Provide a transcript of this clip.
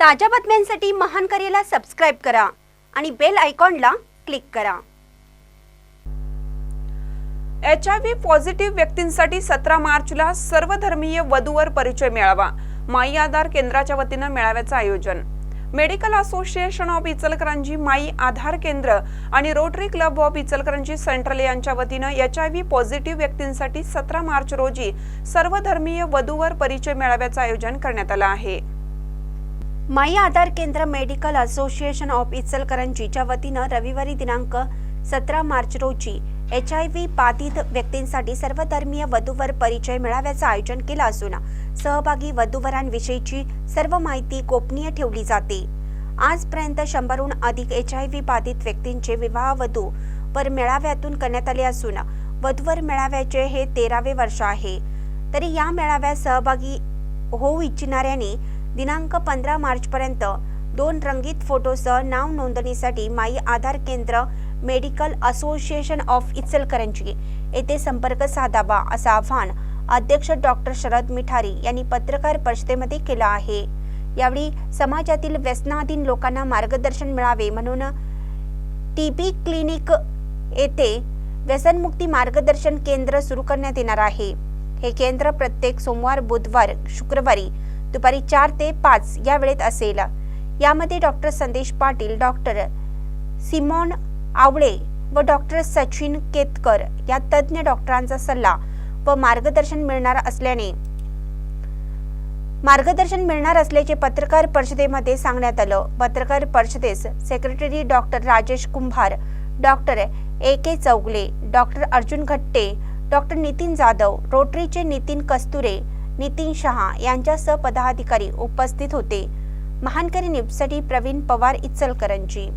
ताज्या बातम्यांसाठी महान करेला सबस्क्राईब करा आणि बेल आयकॉनला क्लिक करा. एच आय व्ही पॉझिटिव्ह व्यक्तींसाठी सतरा मार्चला सर्वधर्मीय वधूवर परिचय मेळावा. माई आधार केंद्राच्या वतीनं मेळाव्याचं आयोजन. मेडिकल असोसिएशन ऑफ इचलकरंजी माई आधार केंद्र आणि Rotary Club of Ichalkaranji Central यांच्या वतीनं एच आय व्ही पॉझिटिव्ह व्यक्तींसाठी सतरा मार्च रोजी सर्वधर्मीय वधूवर परिचय मेळाव्याचं आयोजन करण्यात आलं आहे. माई आधार केंद्र मेडिकल असोसिएशन ऑफ इचलकरंजीच्या वतीनं रविवारी दिनांक सतरा मार्च रोजी एच आय व्ही बाधित व्यक्तींसाठी सर्वधर्मीय वधूवर परिचय मेळाव्याचं आयोजन केलं असून सहभागी वधूवरांविषयीची सर्व माहिती गोपनीय ठेवली जाते. आजपर्यंत शंभरहून अधिक एच आय व्ही बाधित व्यक्तींचे विवाह वधू वर मेळाव्यातून करण्यात आले असून वधूवर मेळाव्याचे हे तेरावे वर्ष आहे. तरी या मेळाव्यात सहभागी होऊ इच्छिणाऱ्यांनी दिनांक पंधरा मार्चपर्यंत दोन रंगीत फोटोसह नाव नोंदणीसाठी माई आधार केंद्र मेडिकल असोसिएशन ऑफ इचलकरंजी येथे संपर्क साधावा असं आव्हान अध्यक्ष डॉक्टर शरद मिठारी यांनी पत्रकार परिषदेमध्ये केलं आहे. यावेळी समाजातील व्यसनाधीन लोकांना मार्गदर्शन मिळावे म्हणून टीबी क्लिनिक येथे व्यसनमुक्ती मार्गदर्शन केंद्र सुरू करण्यात येणार आहे. हे केंद्र प्रत्येक सोमवार बुधवार शुक्रवारी दुपारी चार ते पाच या वेळेत असेल. यामध्ये डॉक्टर संदेश पाटील डॉक्टर सिमॉन आवळे व डॉक्टर सचिन केतकर या तज्ज्ञ डॉक्टरांचा सल्ला व मार्गदर्शन मिळणार असल्याने मार्गदर्शन मिळणार असल्याचे पत्रकार परिषदेमध्ये सांगण्यात आलं. पत्रकार परिषदेस secretary doctor Rajesh Kumbhar doctor A K Chougule doctor Arjun Ghatte doctor Nitin Jadhav रोटरीचे Nitin Kasture Nitin Shah यांच्यासह पदाधिकारी उपस्थित होते. महानकरी न्यूजसाठी प्रवीण पवार इचलकरंजी